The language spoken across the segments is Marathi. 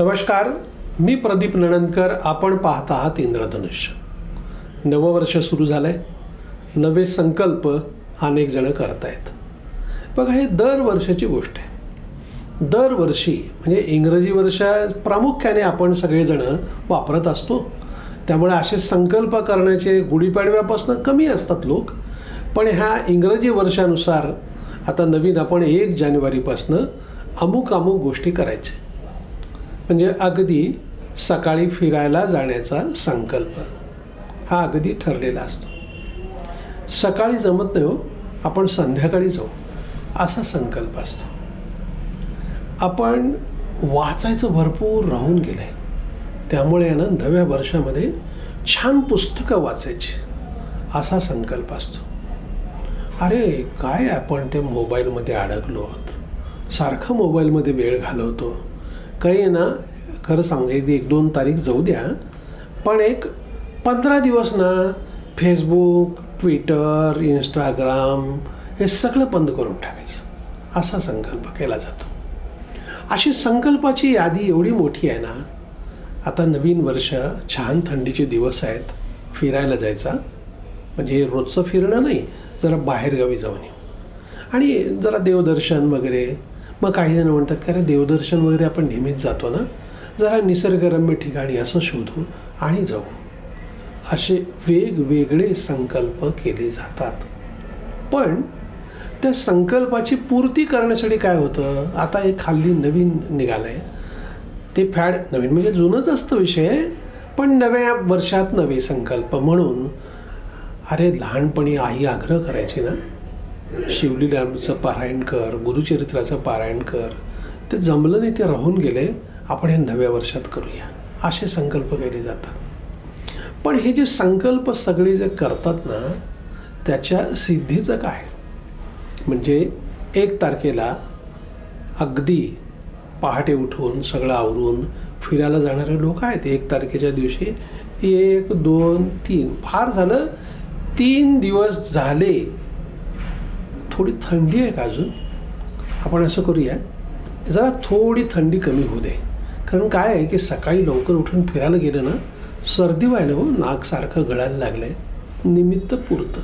नमस्कार मी प्रदीप नणंदकर आपण पाहत आहात इंद्रधनुष्य नववर्ष सुरू झालं आहे नवे संकल्प अनेक जण करतायत. बघा हे दरवर्षाची गोष्ट आहे. दरवर्षी म्हणजे इंग्रजी वर्ष प्रामुख्याने आपण सगळेजण वापरत असतो. त्यामुळे असे संकल्प करण्याचे गुढीपाडव्यापासून कमी असतात लोक. पण ह्या इंग्रजी वर्षानुसार आता नवीन आपण एक जानेवारीपासनं अमुक अमुक गोष्टी करायच्या म्हणजे अगदी सकाळी फिरायला जाण्याचा संकल्प. हा अगदी ठरलेला असतो. सकाळी जमत नाही हो आपण संध्याकाळी जाऊ असा संकल्प असतो. आपण वाचायचं भरपूर राहून गेलं आहे त्यामुळे यानं नव्या वर्षामध्ये छान पुस्तकं वाचायची असा संकल्प असतो. अरे काय आपण ते मोबाईलमध्ये अडकलो आहोत. सारखं मोबाईलमध्ये वेळ घालवतो. काही ना खरं सांगायचं एक दोन तारीख जाऊ द्या. पण एक पंधरा दिवस ना फेसबुक ट्विटर इंस्टाग्राम हे सगळं बंद करून टाकायचं. असा संकल्प केला जातो. अशी संकल्पाची यादी एवढी मोठी आहे ना आता नवीन वर्ष छान थंडीचे दिवस आहेत फिरायला जायचा. म्हणजे रोजचं फिरणं नाही जरा बाहेरगावी जाऊन येऊ. आणि जरा देवदर्शन वगैरे मग काही जण म्हणतात की अरे देवदर्शन वगैरे आपण नेहमीच जातो ना जरा निसर्गरम्य ठिकाणी असं शोधू आणि जाऊ. असे वेगवेगळे संकल्प केले जातात. पण त्या संकल्पाची पूर्ती करण्यासाठी काय होतं? आता एक खाल्ली नवीन निघालं आहे ते फॅड नवीन म्हणजे जुनंच असतं विषय पण नव्या वर्षात नवे संकल्प म्हणून अरे लहानपणी आई आग्रह करायची ना शिवलीलाचं पारायण कर गुरुचरित्राचं पारायण कर ते जमलं नाही ते राहून गेले आपण हे नव्या वर्षात करूया. असे संकल्प केले जातात. पण हे जे संकल्प सगळे जे करतात ना त्याच्या सिद्धीचं काय? म्हणजे एक तारखेला अगदी पहाटे उठून सगळं आवरून फिरायला जाणारे लोक आहेत. एक तारखेच्या दिवशी एक दोन तीन. फार झालं तीन दिवस झाले थोडी थंडी आहे का अजून? आपण असं करूया जरा थोडी थंडी कमी होऊ दे. कारण काय आहे की सकाळी लवकर उठून फिरायला गेलं ना सर्दी व्हायला हो नाक सारखं गळायला लागलं आहे निमित्त पुरतं.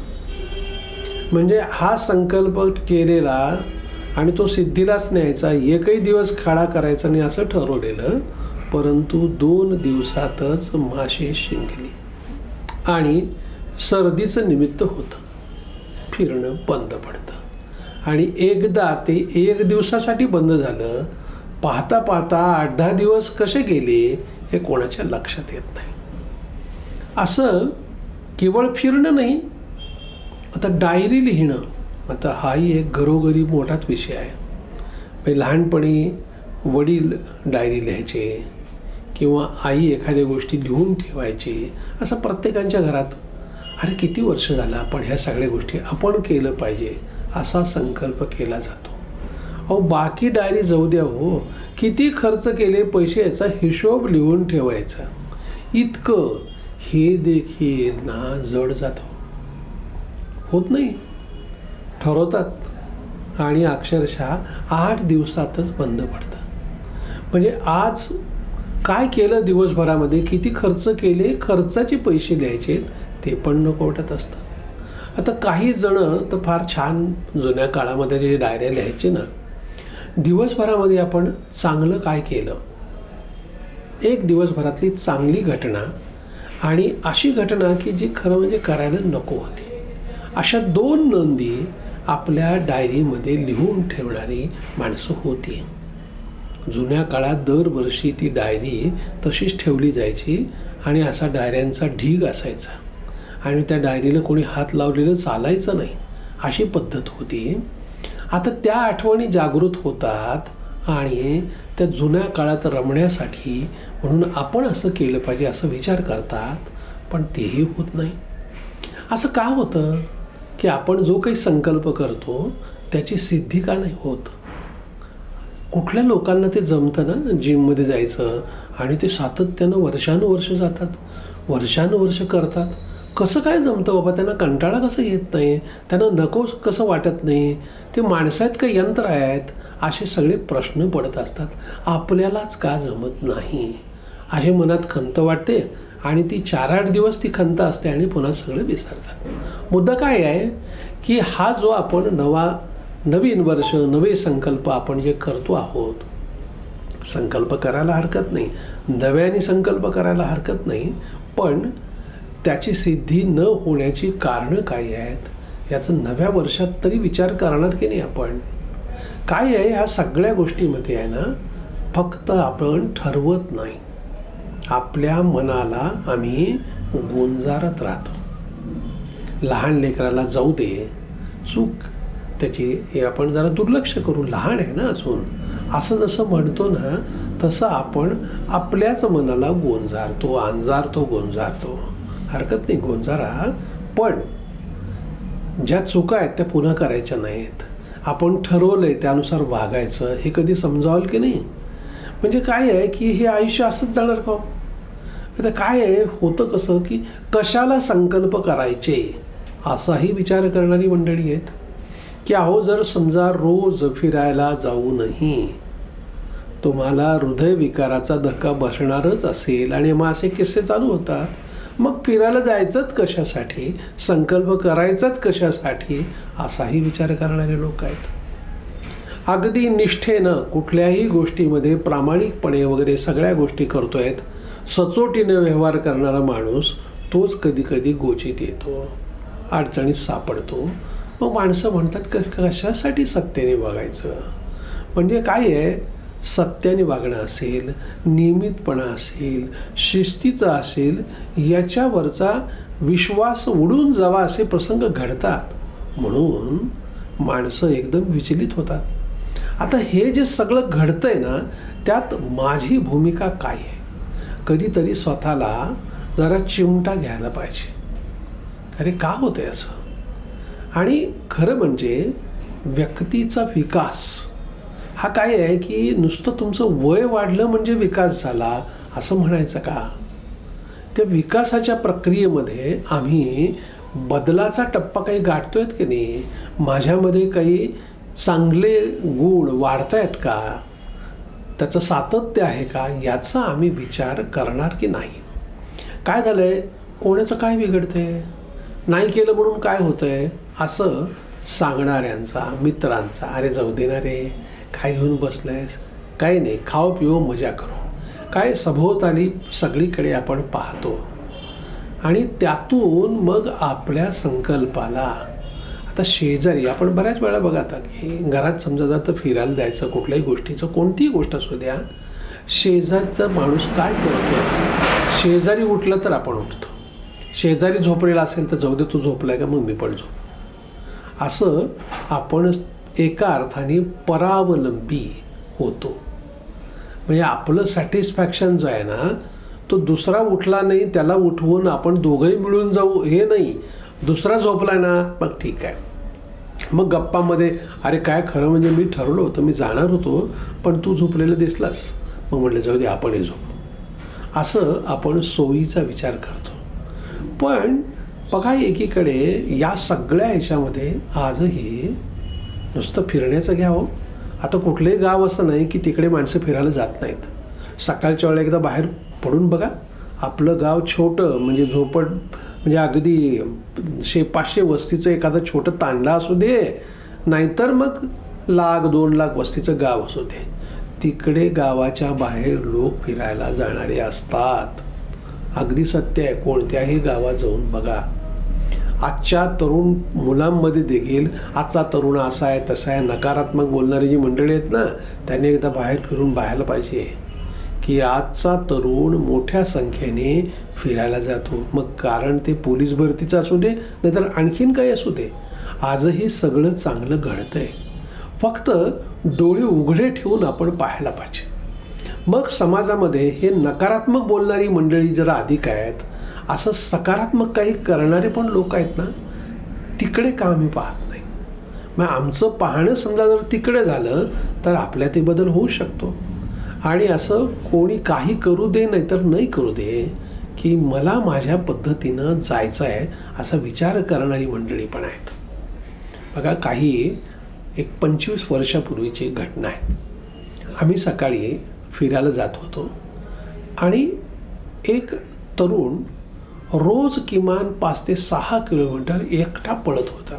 म्हणजे हा संकल्प केलेला आणि तो सिद्धीलाच न्यायचा एकही दिवस खाडा करायचा नाही असं ठरवलेलं परंतु दोन दिवसातच मासे शिंकली. आणि सर्दीचं निमित्त होतं. फिरणं बंद पडतं. आणि एकदा ते एक दिवसासाठी बंद झालं पाहता पाहता आठ दहा दिवस कसे गेले हे कोणाच्या लक्षात येत नाही. असं केवळ फिरणं नाही आता डायरी लिहिणं आता हाही एक घरोघरी मोठाच विषय आहे. म्हणजे लहानपणी वडील डायरी लिहायचे किंवा आई एखाद्या गोष्टी लिहून ठेवायची असं प्रत्येकाच्या घरात अरे किती वर्ष झालं आपण ह्या सगळ्या गोष्टी आपण केलं पाहिजे असा संकल्प केला जातो. अहो बाकी डायरी जाऊ द्या हो. किती खर्च केले पैसे याचा हिशोब लिहून ठेवायचा. इतकं हे देखील ना जड जातं. होत नाही. ठरवतात. आणि अक्षरशः आठ दिवसातच बंद पडतं. म्हणजे आज काय केलं दिवसभरामध्ये? किती खर्च केले? खर्चाचे पैसे लिहायचे? ते पण नको वाटत असतं. आता काही जणं तर फार छान जुन्या काळामध्ये जे डायऱ्या लिहायचे ना दिवसभरामध्ये आपण चांगलं काय केलं? एक दिवसभरातली चांगली घटना आणि अशी घटना की जी खरं म्हणजे करायला नको होती. अशा दोन नोंदी आपल्या डायरीमध्ये लिहून ठेवणारी माणसं होती. जुन्या काळात दरवर्षी ती डायरी तशीच ठेवली जायची आणि असा डायऱ्यांचा ढीग असायचा. आणि त्या डायरीला कोणी हात लावलेलं चालायचं नाही अशी पद्धत होती. आता त्या आठवणी जागृत होतात आणि त्या जुन्या काळात रमण्यासाठी म्हणून आपण असं केलं पाहिजे असं विचार करतात पण तेही होत नाही. असं का होतं? की आपण जो काही संकल्प करतो त्याची सिद्धी का नाही होत? कुठल्या लोकांना ते जमतं ना जिममध्ये जायचं आणि ते सातत्यानं वर्षानुवर्ष जातात? वर्षानुवर्ष करतात. कसं काय जमतं बाबा? त्यांना कंटाळा कसं येत नाही? त्यांना नको कसं वाटत नाही? ते माणसं आहेत का यंत्र आहेत? असे सगळे प्रश्न पडत असतात. आपल्यालाच का जमत नाही? अशी मनात खंत वाटते आणि ती चार आठ दिवस ती खंत असते आणि पुन्हा सगळं विसरतात. मुद्दा काय आहे की हा जो आपण नवा नवीन वर्ष नवे संकल्प आपण जे करतो आहोत संकल्प करायला हरकत नाही. नव्याने संकल्प करायला हरकत नाही. पण त्याची सिद्धी न होण्याची कारणं काय आहेत? याचं नव्या वर्षात तरी विचार करणार की नाही आपण? काय आहे ह्या सगळ्या गोष्टीमध्ये आहे ना फक्त आपण ठरवत नाही. आपल्या मनाला आम्ही गुंजारत राहतो. लहान लेकराला जाऊ दे चूक. त्याची हे आपण जरा दुर्लक्ष करू लहान आहे ना अजून असं जसं म्हणतो ना तसं आपण आपल्याच मनाला गोंजारतो अंजारतो गोंजारतो. हरकत नाही गोंजारा पण ज्या चुका आहेत त्या पुन्हा करायच्या नाहीत. आपण ठरवलंय त्यानुसार वागायचं हे कधी समजावलं की नाही? म्हणजे काय आहे की हे आयुष्य असंच जाणार का हो? आता काय आहे होतं कसं की कशाला संकल्प करायचे? असाही विचार करणारी मंडळी आहेत की अहो जर समजा रोज फिरायला जाऊनही तुम्हाला हृदयविकाराचा धक्का बसणारच असेल आणि मग असे किस्से चालू होतात. मग फिरायला जायचंच कशासाठी? संकल्प करायचाच कशासाठी? असाही विचार करणारे लोक आहेत. अगदी निष्ठेनं कुठल्याही गोष्टीमध्ये प्रामाणिकपणे वगैरे सगळ्या गोष्टी करतोयत सचोटीने व्यवहार करणारा माणूस तोच कधी कधी गोचित येतो अडचणीत सापडतो. मग माणसं म्हणतात क कशासाठी सत्तेने बघायचं म्हणजे काय आहे? सत्याने वागणं असेल नियमितपणा असेल शिस्तीचा असेल याच्यावरचा विश्वास उडून जावा असे प्रसंग घडतात. म्हणून माणसं एकदम विचलित होतात. आता हे जे सगळं घडतंय ना त्यात माझी भूमिका काय आहे? कधीतरी स्वतःला जरा चिमटा घ्यायला पाहिजे. अरे का होतं असं? आणि खरं म्हणजे व्यक्तीचा विकास हा काय आहे की नुसतं तुमचं वय वाढलं म्हणजे विकास झाला असं म्हणायचं का? त्या विकासाच्या प्रक्रियेमध्ये आम्ही बदलाचा टप्पा काही गाठतोयत की नाही? माझ्यामध्ये काही चांगले गुण वाढतायत का? त्याचं सातत्य आहे का? याचा आम्ही विचार करणार की नाही. काय झालं आहे कोणाचं काय बिघडतंय? नाही केलं म्हणून काय होतं आहे असं सांगणाऱ्यांचा मित्रांचा अरे जाऊ देणारे काय घेऊन बसलंयस काही नाही खाओ पिओ मजा करो. काय सभोवताली सगळीकडे आपण पाहतो. आणि त्यातून मग आपल्या संकल्पाला. आता शेजारी आपण बऱ्याच वेळा बघा आता की घरात समजा जर तर फिरायला जायचं कुठल्याही गोष्टीचं कोणतीही गोष्ट असू द्या शेजारचा माणूस काय करतो शेजारी उठलं तर आपण उठतो. शेजारी झोपलेला असेल तर जाऊ दे तू झोपलाय का? मग मी पण झोप. असं आपण एका अर्थाने परावलंबी होतो. म्हणजे आपलं सॅटिस्फॅक्शन जो आहे ना तो दुसरा उठला नाही त्याला उठवून आपण दोघंही मिळून जाऊ हे नाही. दुसरा झोपला ना मग ठीक आहे. मग गप्पामध्ये अरे काय खरं म्हणजे मी ठरवलं होतं मी जाणार होतो पण तू झोपलेलं दिसलास. मग म्हटलं जाऊ दे आपणही झोप. असं आपण सोयीचा विचार करतो. पण बघा एकीकडे या सगळ्या ह्याच्यामध्ये आजही नुसतं फिरण्याचं घ्यावं. आता कुठलंही गाव असं नाही की तिकडे माणसं फिरायला जात नाहीत. सकाळच्या वेळेला एकदा बाहेर पडून बघा. आपलं गाव छोटं म्हणजे झोपड म्हणजे अगदी शे पाचशे वस्तीचं एखादं छोटं तांडा असू दे नाहीतर मग लाख दोन लाख वस्तीचं गाव असू दे. तिकडे गावाच्या बाहेर लोक फिरायला जाणारे असतात. अगदी सत्य आहे कोणत्याही गावात जाऊन बघा. आजच्या तरुण मुलांमध्ये देखील आजचा तरुण असा आहे तसा आहे. नकारात्मक बोलणारी जी मंडळी आहेत ना त्यांनी एकदा बाहेर फिरून पाहायला पाहिजे. की आजचा तरुण मोठ्या संख्येने फिरायला जातो. मग कारण ते पोलीस भरतीचं असू दे नाहीतर आणखीन काही असू दे. आजही सगळं चांगलं घडतं आहे फक्त डोळे उघडे ठेवून आपण पाहायला पाहिजे. मग समाजामध्ये हे नकारात्मक बोलणारी मंडळी जरा अधिक आहेत. असं सकारात्मक काही करणारे पण लोक आहेत ना तिकडे का आम्ही पाहत नाही. मग आमचं पाहणं समजा जर तिकडे झालं तर आपल्या ते बदल होऊ शकतो. आणि असं कोणी काही करू दे नाही तर नाही करू दे की मला माझ्या पद्धतीनं जायचं आहे असा विचार करणारी मंडळी पण आहेत. बघा काही एक पंचवीस वर्षापूर्वीची घटना आहे. आम्ही सकाळी फिरायला जात होतो. आणि एक तरुण रोज किमान पाच ते सहा किलोमीटर एकटा पळत होता.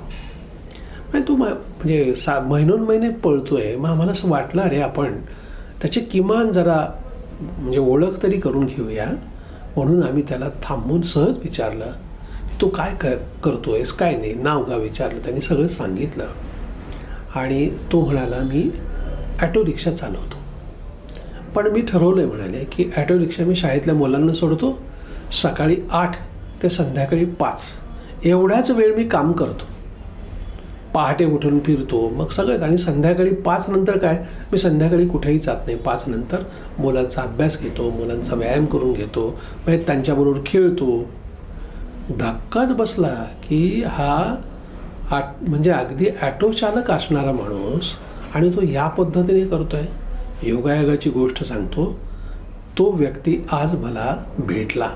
म्हणजे तो मा- म्हणजे सा महिनोन महिने पळतोय. मग आम्हाला असं वाटलं अरे आपण त्याची किमान जरा म्हणजे ओळख तरी करून घेऊया. म्हणून आम्ही त्याला थांबून सहज विचारलं तू काय क करतोयस काय नाही नाव गाव विचारलं? त्यांनी सगळं सांगितलं. आणि तो म्हणाला मी ॲटो रिक्षा चालवतो. पण मी ठरवलं आहे म्हणाले की ॲटो रिक्षा मी शाळेतल्या मुलांना सोडतो. सकाळी आठ ते संध्याकाळी पाच. एवढाच वेळ मी काम करतो. पहाटे उठून फिरतो मग सगळंच. आणि संध्याकाळी पाच नंतर काय? मी संध्याकाळी कुठेही जात नाही. पाच नंतर मुलांचा अभ्यास घेतो मुलांचा व्यायाम करून घेतो म्हणजे त्यांच्याबरोबर खेळतो. धक्काच बसला की हा आट म्हणजे अगदी ॲटो चालक असणारा माणूस आणि तो या पद्धतीने करतो आहे योगायोगाची गोष्ट सांगतो. तो व्यक्ती आज मला भेटला.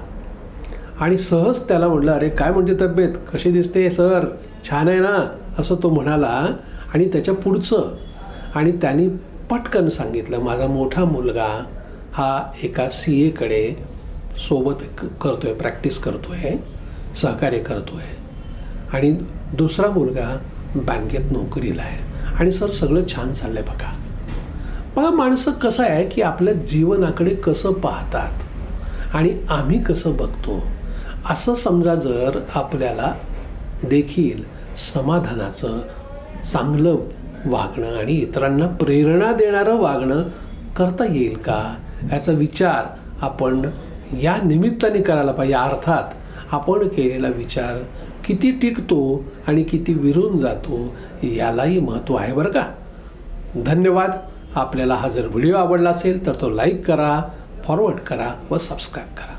आणि सहज त्याला म्हटलं अरे काय म्हणते तब्येत? कशी दिसते सर? छान आहे ना? असं तो म्हणाला आणि त्याच्या पुढचं. आणि त्यांनी पटकन सांगितलं माझा मोठा मुलगा हा एका सी एकडे सोबत करतो आहे प्रॅक्टिस करतो आहे सहकार्य करतो आहे आणि दुसरा मुलगा बँकेत नोकरीला आहे. आणि सर सगळं छान चाललं आहे बघा. पहा माणसं कसं आहे की आपल्या जीवनाकडे कसं पाहतात आणि आम्ही कसं बघतो. असं समजा जर आपल्याला देखील समाधानाचं चांगलं वागणं आणि इतरांना प्रेरणा देणारं वागणं करता येईल का? याचा विचार आपण या निमित्ताने करायला पाहिजे. अर्थात आपण केलेला विचार किती टिकतो आणि किती विरून जातो यालाही महत्त्व आहे बरं का? धन्यवाद. आपल्याला हा जर व्हिडिओ आवडला असेल तर तो लाईक करा फॉरवर्ड करा व सबस्क्राईब करा.